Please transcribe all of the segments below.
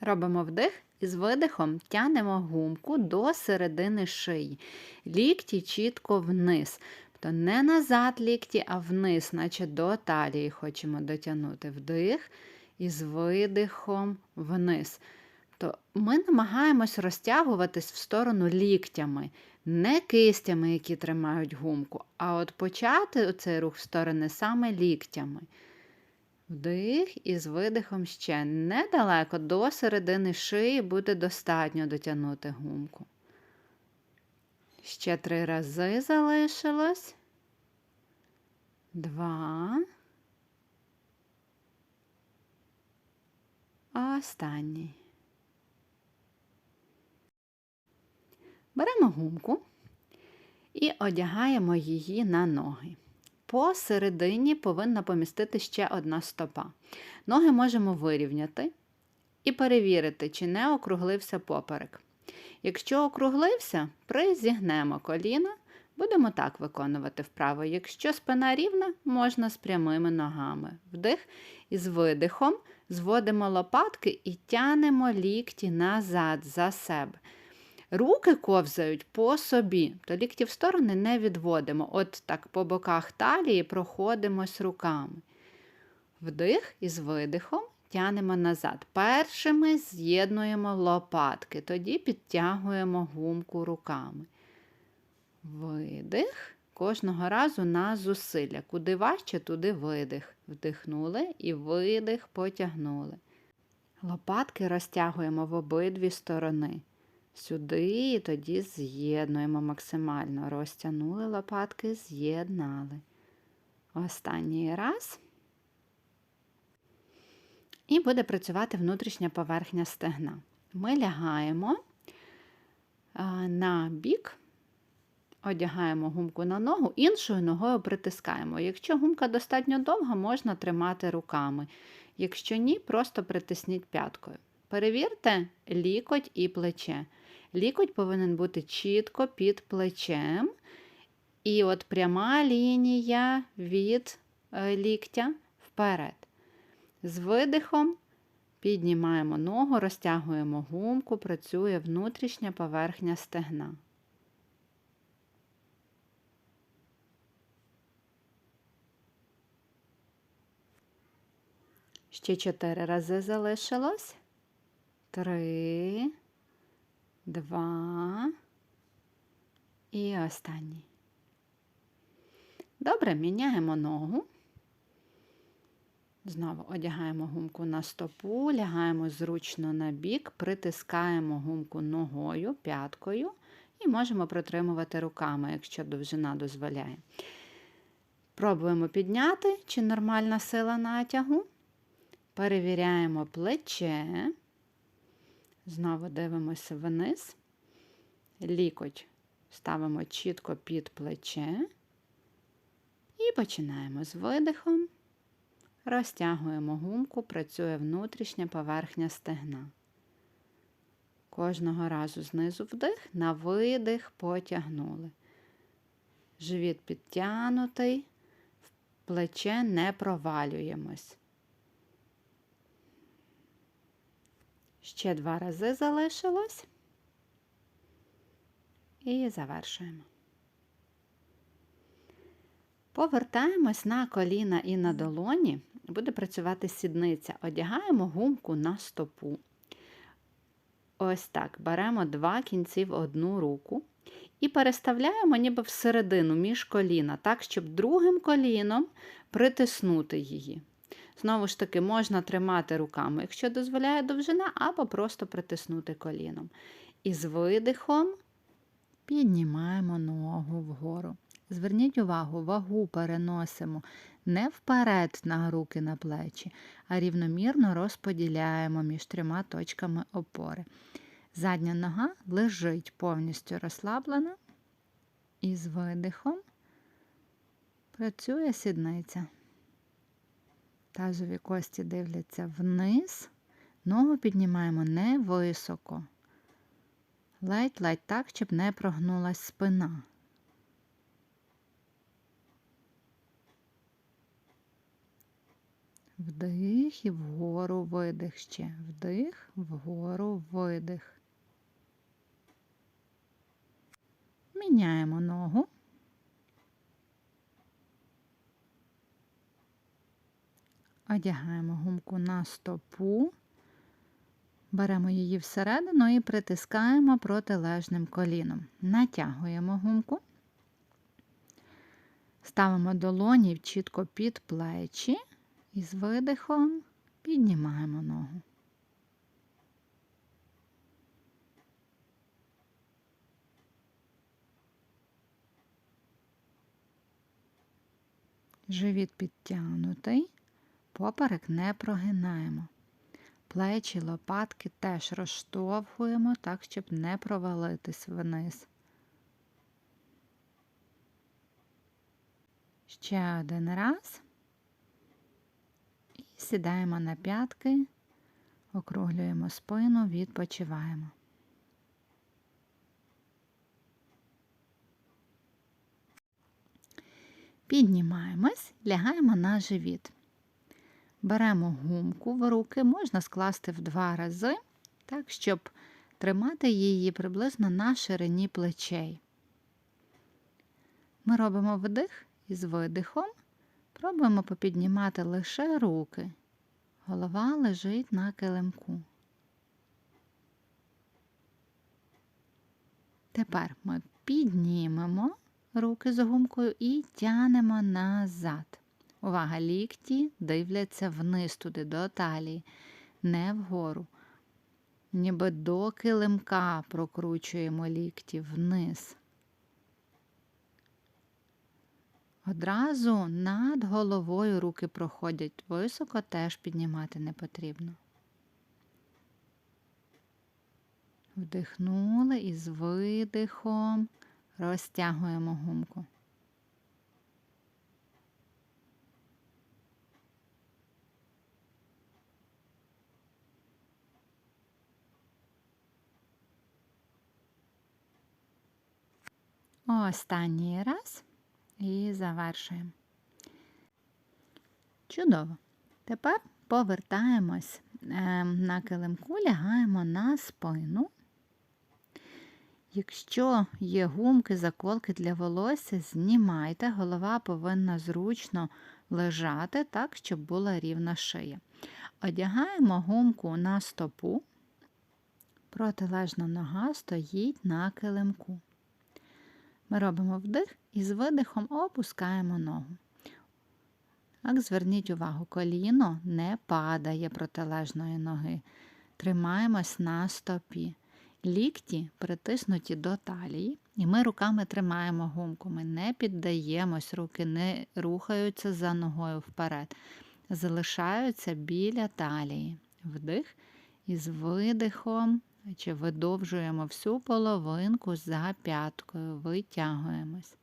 Робимо вдих і з видихом тянемо гумку до середини шиї. Лікті чітко вниз. Тобто не назад лікті, а вниз, наче до талії хочемо дотягнути. Вдих і з видихом вниз. То ми намагаємось розтягуватись в сторону ліктями, не кистями, які тримають гумку, а от почати цей рух в сторони саме ліктями. Вдих і з видихом ще недалеко до середини шиї буде достатньо дотягнути гумку. Ще три рази залишилось. Два. Останній. Беремо гумку і одягаємо її на ноги. Посередині повинна помістити ще одна стопа. Ноги можемо вирівняти і перевірити, чи не округлився поперек. Якщо округлився, призігнемо коліна, будемо так виконувати вправо. Якщо спина рівна, можна з прямими ногами. Вдих і з видихом зводимо лопатки і тянемо лікті назад за себе. Руки ковзають по собі, то лікті в сторони не відводимо. От так по боках талії проходимось руками. Вдих і з видихом тянемо назад. Першими з'єднуємо лопатки, тоді підтягуємо гумку руками. Видих. Кожного разу на зусилля. Куди важче, туди видих. Вдихнули і видих потягнули. Лопатки розтягуємо в обидві сторони. Сюди і тоді з'єднуємо максимально. Розтягнули лопатки, з'єднали. Останній раз. І буде працювати внутрішня поверхня стегна. Ми лягаємо на бік, одягаємо гумку на ногу, іншою ногою притискаємо. Якщо гумка достатньо довга, можна тримати руками. Якщо ні, просто притисніть п'яткою. Перевірте лікоть і плече. Лікоть повинен бути чітко під плечем. І от пряма лінія від е, ліктя вперед. З видихом піднімаємо ногу, розтягуємо гумку, працює внутрішня поверхня стегна. Ще чотири рази залишилось. Три, два і останній. Добре, міняємо ногу. Знову одягаємо гумку на стопу, лягаємо зручно на бік, притискаємо гумку ногою, п'яткою і можемо протримувати руками, якщо довжина дозволяє. Пробуємо підняти, чи нормальна сила натягу. Перевіряємо плече. Знову дивимося вниз. Лікоть ставимо чітко під плече. І починаємо з видихом. Розтягуємо гумку, працює внутрішня поверхня стегна. Кожного разу знизу вдих, на видих потягнули. Живіт підтягнутий, в плече не провалюємось. Ще два рази залишилось. І завершуємо. Повертаємось на коліна і на долоні, буде працювати сідниця. Одягаємо гумку на стопу. Ось так. Беремо два кінці в одну руку і переставляємо ніби всередину між коліна, так, щоб другим коліном притиснути її. Знову ж таки, можна тримати руками, якщо дозволяє довжина, або просто притиснути коліном. І з видихом піднімаємо ногу вгору. Зверніть увагу, вагу переносимо не вперед на руки на плечі, а рівномірно розподіляємо між трьома точками опори. Задня нога лежить повністю розслаблена, і з видихом працює сідниця. Тазові кості дивляться вниз, ногу піднімаємо не високо. Ледь-ледь так, щоб не прогнулась спина. Вдих і вгору видих ще. Вдих, вгору видих. Міняємо ногу. Одягаємо гумку на стопу, беремо її всередину і притискаємо протилежним коліном. Натягуємо гумку, ставимо долоні чітко під плечі і з видихом піднімаємо ногу. Живіт підтягнутий, поперек не прогинаємо. Плечі, лопатки теж розштовхуємо так, щоб не провалитись вниз. Ще один раз. І сідаємо на п'ятки, округлюємо спину, відпочиваємо. Піднімаємось, лягаємо на живіт. Беремо гумку в руки, можна скласти в два рази, так, щоб тримати її приблизно на ширині плечей. Ми робимо вдих і з видихом пробуємо попіднімати лише руки. Голова лежить на килимку. Тепер ми піднімемо руки з гумкою і тянемо назад. Увага, лікті дивляться вниз туди, до талії, не вгору. Ніби до килимка прокручуємо лікті вниз. Одразу над головою руки проходять високо, теж піднімати не потрібно. Вдихнули і з видихом розтягуємо гумку. Останній раз і завершуємо. Чудово. Тепер повертаємось ем, на килимку, лягаємо на спину. Якщо є гумки, заколки для волосся, знімайте, голова повинна зручно лежати так, щоб була рівна шия. Одягаємо гумку на стопу, протилежна нога стоїть на килимку. Ми робимо вдих і з видихом опускаємо ногу. Так, зверніть увагу, коліно не падає протилежної ноги. Тримаємось на стопі. Лікті притиснуті до талії, і ми руками тримаємо гумку. Ми не піддаємось, руки не рухаються за ногою вперед. Залишаються біля талії. Вдих і з видихом чи видовжуємо всю половинку за п'яткою, витягуємось.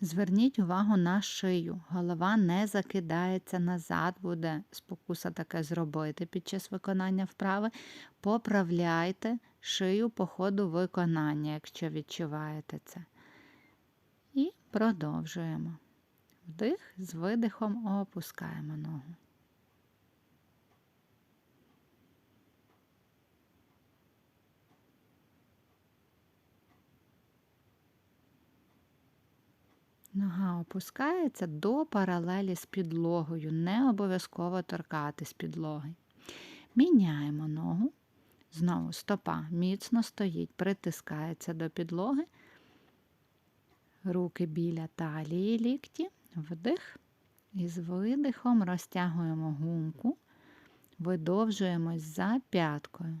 Зверніть увагу на шию. Голова не закидається назад, буде спокуса таке зробити під час виконання вправи. Поправляйте шию по ходу виконання, якщо відчуваєте це. І продовжуємо. Вдих, з видихом опускаємо ногу. Нога опускається до паралелі з підлогою, не обов'язково торкатись підлоги. Міняємо ногу. Знову стопа міцно стоїть, притискається до підлоги, руки біля талії лікті, вдих. І з видихом розтягуємо гумку, видовжуємось за п'яткою.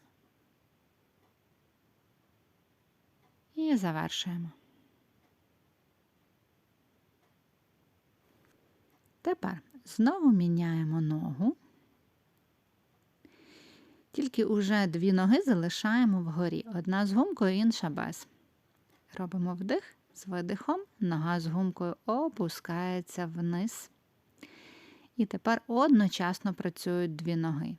І завершуємо. Тепер знову міняємо ногу. Тільки уже дві ноги залишаємо вгорі. Одна з гумкою, інша без. Робимо вдих з видихом, нога з гумкою опускається вниз. І тепер одночасно працюють дві ноги.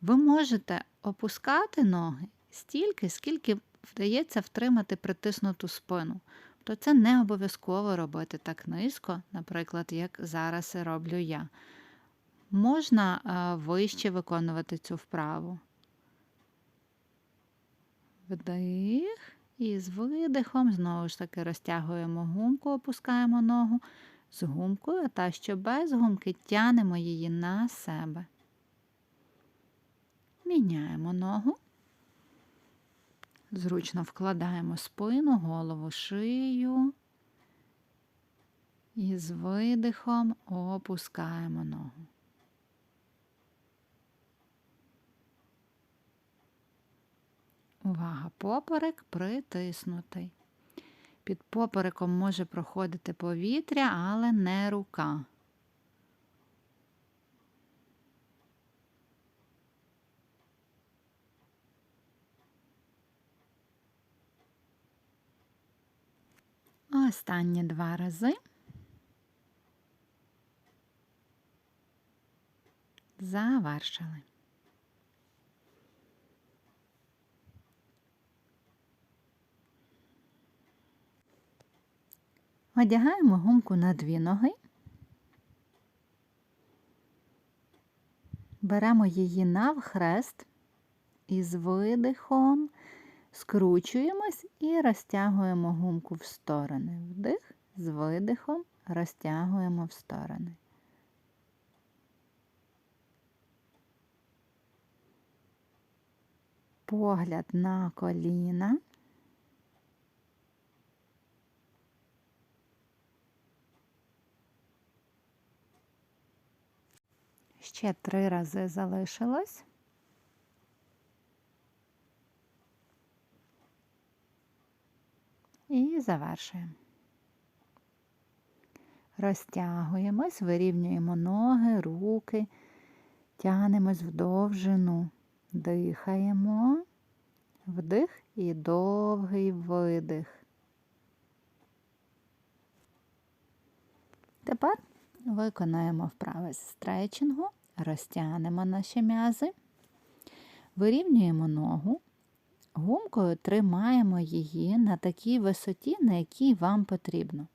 Ви можете опускати ноги стільки, скільки вдається втримати притиснуту спину. То це не обов'язково робити так низько, наприклад, як зараз роблю я. Можна вище виконувати цю вправу. Вдих. І з видихом знову ж таки розтягуємо гумку, опускаємо ногу з гумкою, та що без гумки тянемо її на себе. Міняємо ногу. Зручно вкладаємо спину, голову, шию. І з видихом опускаємо ногу. Увага, поперек притиснутий. Під попереком може проходити повітря, але не рука. Останні два рази. Завершили. Одягаємо гумку на дві ноги, беремо її навхрест і з видихом скручуємось і розтягуємо гумку в сторони. Вдих, з видихом розтягуємо в сторони. Погляд на коліна. Ще три рази залишилось. Завершуємо. Розтягуємось, вирівнюємо ноги, руки, тягнемось в довжину, дихаємо, вдих і довгий видих. Тепер виконаємо вправи з стретчингу, розтягнемо наші м'язи, вирівнюємо ногу, гумкою тримаємо її на такій висоті, на якій вам потрібно.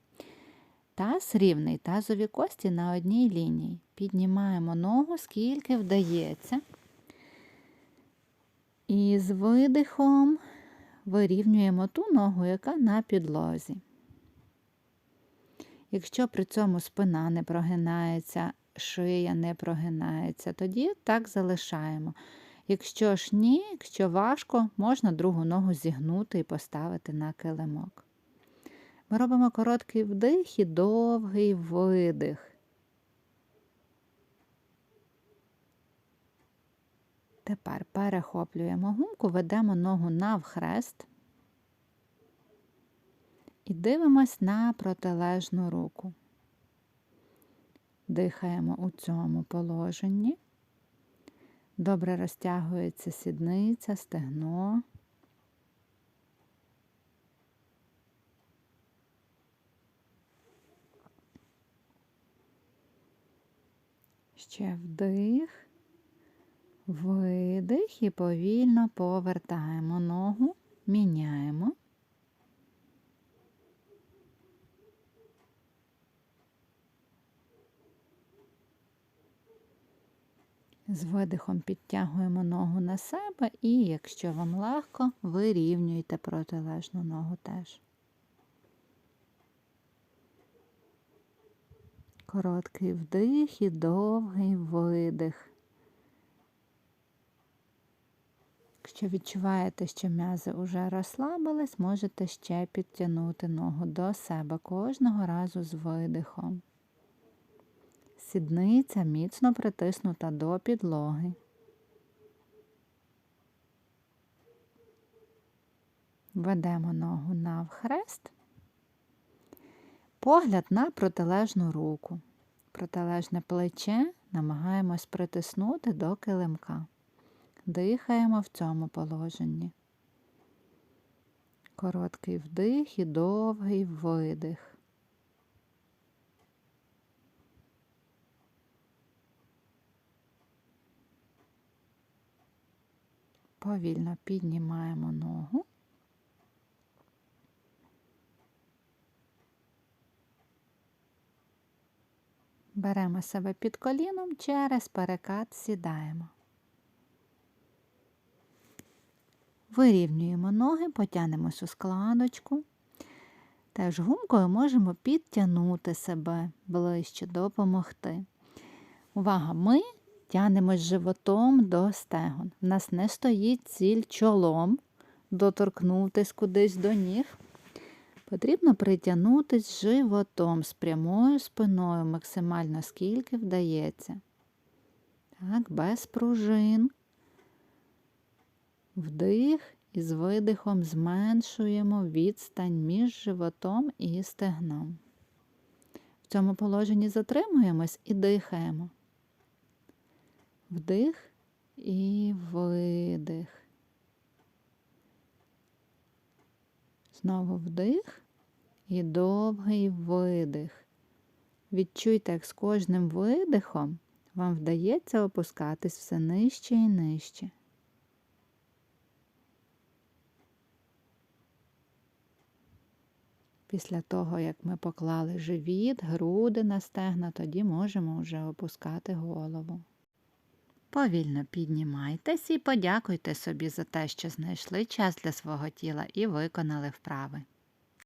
Таз рівний, тазові кості на одній лінії. Піднімаємо ногу, скільки вдається. І з видихом вирівнюємо ту ногу, яка на підлозі. Якщо при цьому спина не прогинається, шия не прогинається, тоді так залишаємо. Якщо ж ні, якщо важко, можна другу ногу зігнути і поставити на килимок. Ми робимо короткий вдих і довгий видих. Тепер перехоплюємо гумку, ведемо ногу навхрест і дивимось на протилежну руку. Дихаємо у цьому положенні. Добре розтягується сідниця, стегно. Ще вдих, видих і повільно повертаємо ногу, міняємо. З видихом підтягуємо ногу на себе і, якщо вам легко, вирівнюйте протилежну ногу теж. Короткий вдих і довгий видих. Якщо відчуваєте, що м'язи вже розслабились, можете ще підтягнути ногу до себе кожного разу з видихом. Сідниця міцно притиснута до підлоги. Ведемо ногу навхрест, погляд на протилежну руку. Протилежне плече намагаємось притиснути до килимка. Дихаємо в цьому положенні. Короткий вдих і довгий видих. Повільно піднімаємо ногу. Беремо себе під коліном, через перекат сідаємо. Вирівнюємо ноги, потягнемось у складочку. Теж гумкою можемо підтягнути себе ближче, допомогти. Увага! Ми тягнемось животом до стегон. У нас не стоїть ціль чолом доторкнутись кудись до ніг. Потрібно притягнутись животом з прямою спиною максимально скільки вдається. Так, без пружин. Вдих і з видихом зменшуємо відстань між животом і стегном. В цьому положенні затримуємось і дихаємо. Вдих і видих. Знову вдих і довгий видих. Відчуйте, як з кожним видихом вам вдається опускатись все нижче і нижче. Після того, як ми поклали живіт, груди на стегна, тоді можемо вже опускати голову. Повільно піднімайтесь і подякуйте собі за те, що знайшли час для свого тіла і виконали вправи.